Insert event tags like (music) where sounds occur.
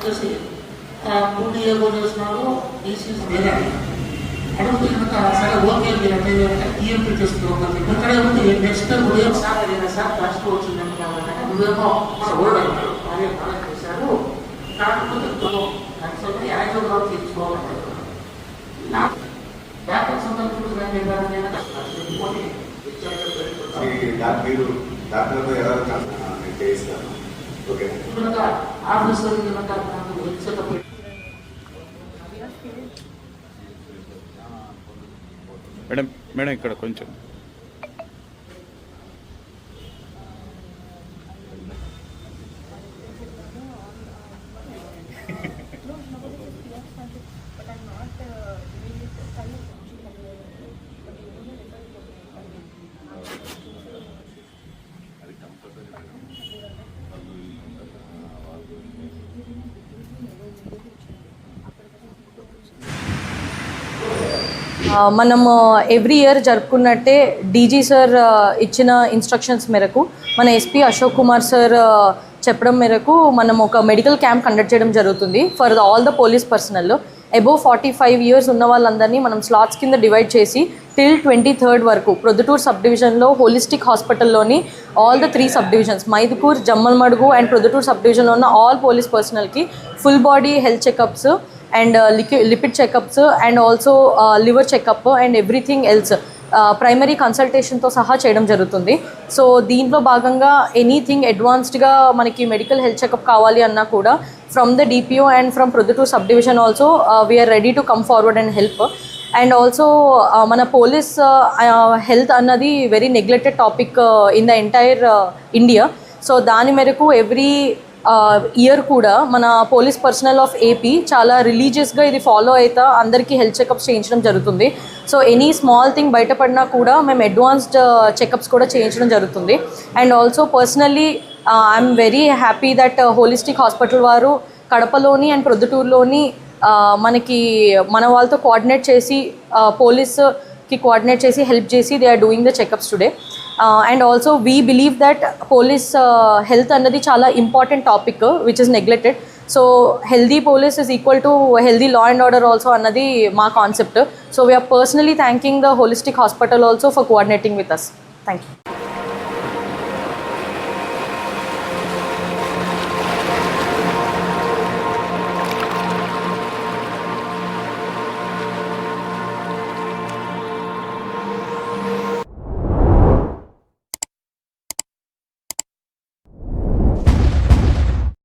వచ్చేసి పూర్తి ఏమో చేసినారు ఈసీస్ వేరే. అడుగుతూ కనుక సరే ఓకే మీరు అంటే ఈఎంపీ తీసుకోవాలి ఇక్కడ ఉంది నెక్స్ట్ ఉదయం సార్ అడిగిన సార్ ఫస్ట్ వచ్చిందని కాబట్టి ఉదయం ఓల్డ్ అంటారు అదే కలెక్ట్ చేశారు. కాకపోతే యాక్చువల్గా యాక్చువల్గా తీసుకోవాలి నా బ్యాకప్ సందర్భంలో కానీ ఏదైనా నేను ఇంకోటి ఈ డా- మీరు డాక్టర్తో ఎలా నేను చేయిస్తాను ఓకే కనుక ఆఫీసర్ కనుక నాకు చెకప్ మేడం మేడం ఇక్కడ కొంచెం (laughs) మనము ఎవ్రీ ఇయర్ జరుపుకున్నట్టే డీజీ సార్ ఇచ్చిన ఇన్స్ట్రక్షన్స్ మేరకు మన ఎస్పీ అశోక్ కుమార్ సార్ చెప్పడం మేరకు మనం ఒక మెడికల్ క్యాంప్ కండక్ట్ చేయడం జరుగుతుంది. For all the police personnel above forty five years ఉన్న వాళ్ళందరినీ మనం స్లాట్స్ కింద డివైడ్ చేసి టిల్ ట్వంటీ థర్డ్ వరకు ప్రొద్దుటూర్ సబ్ డివిజన్లో holistic హాస్పిటల్లోని all the three sub divisions Mydukur Jammalamadugu and Proddatur sub డివిజన్లో ఉన్న all police పర్సనల్కి full body health checkups and uh, లిక్వి lipid checkups and also uh, liver checkup and everything else uh, primary కన్సల్టేషన్తో సహా చేయడం జరుగుతుంది. So దీంట్లో భాగంగా anything అడ్వాన్స్డ్గా మనకి medical health checkup కావాలి అన్నా కూడా from the DPO and from Proddatur sub division also we're ready to come forward and help and also మన పోలీస్ హెల్త్ అన్నది very neglected topic in the entire India so దాని మేరకు every year కూడా మన police personnel of AP చాలా రిలీజియస్గా ఇది follow అవుతా అందరికీ హెల్త్ చెకప్స్ చేయించడం జరుగుతుంది. సో ఎనీ స్మాల్ థింగ్ బయటపడినా కూడా మేము అడ్వాన్స్డ్ చెకప్స్ కూడా చేయించడం జరుగుతుంది. And also personally I'm very happy that holistic hospital వారు కడపలోని అండ్ ప్రొద్దుటూరులోని మనకి మన వాళ్ళతో కోఆర్డినేట్ చేసి పోలీస్కి కోఆర్డినేట్ చేసి హెల్ప్ చేసి they are doing the checkups today and also we believe that police health అన్నది చాలా important topic which is neglected so healthy police is equal to healthy law and order also అన్నది మా concept so we're personally thanking the holistic hospital also for coordinating with us thank you